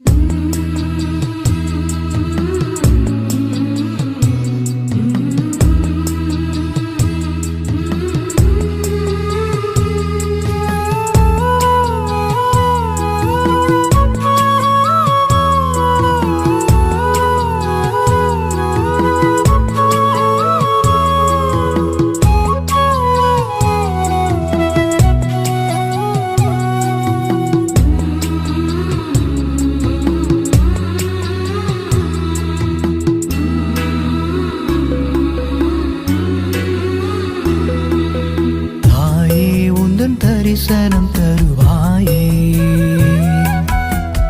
தாயே தரிசனம் தருவாயே.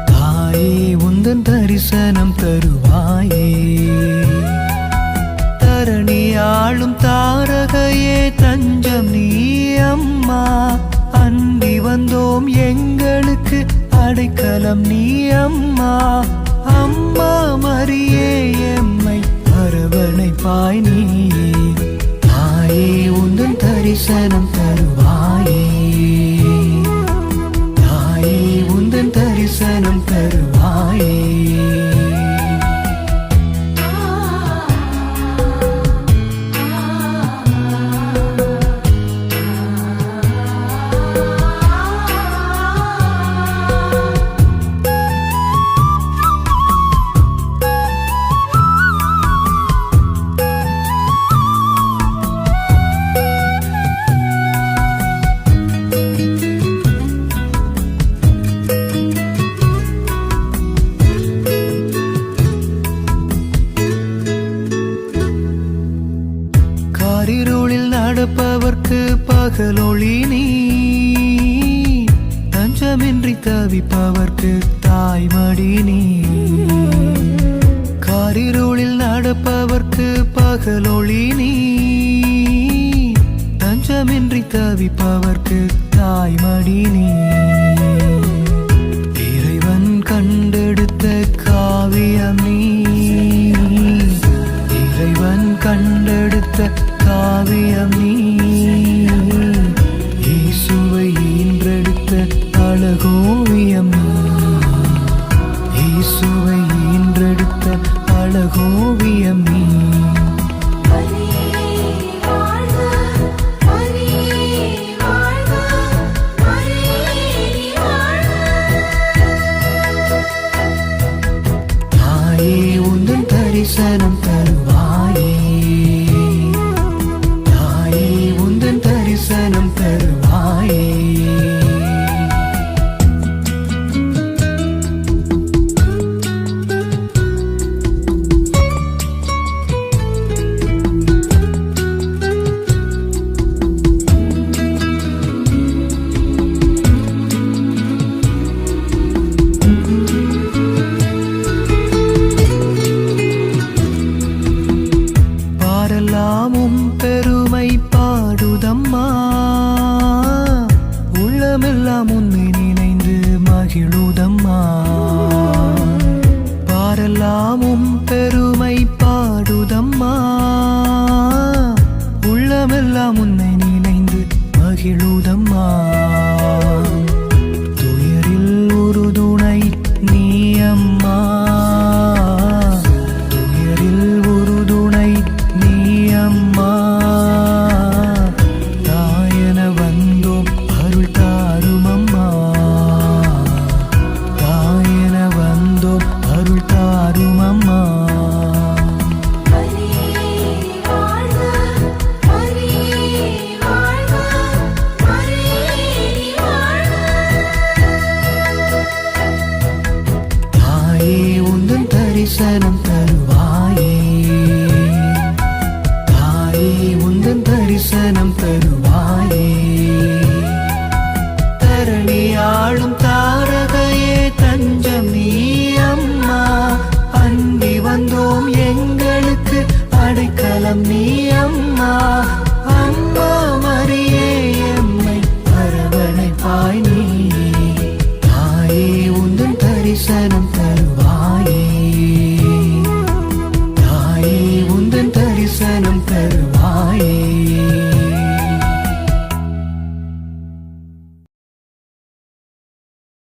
தாயே உந்தன் தரிசனம் தருவாயே. தரணி ஆளும் தாரகையே தஞ்சம் நீ அம்மா. அன்பி வந்தோம் எங்களுக்கு அடைக்கலம் நீ அம்மா. அம்மா மரியே எம்மை அரவணைப்பாய் நீ தாயே உந்தன் தரிசனம் தருவாய். தரிசனம் காரிருளில் நடப்பவர்க்கு பகலொளி நீ. தஞ்சமின்றி தவிப்பவர்க்கு தாய்மடி நீ. காரிருளில் நடப்பவர்க்கு பகலொளி நீ. தஞ்சமின்றி தவிப்பவர்க்கு தாய்மடி நீ. இறைவன் கண்டெடுத்த காவியம் நீ. இயேசுவை ஈன்றெடுத்த அழகோவியம் நீ. இயேசுவை ஈன்றெடுத்த அழகோவியம் நீ. மரியே உந்தன் தரிசனம்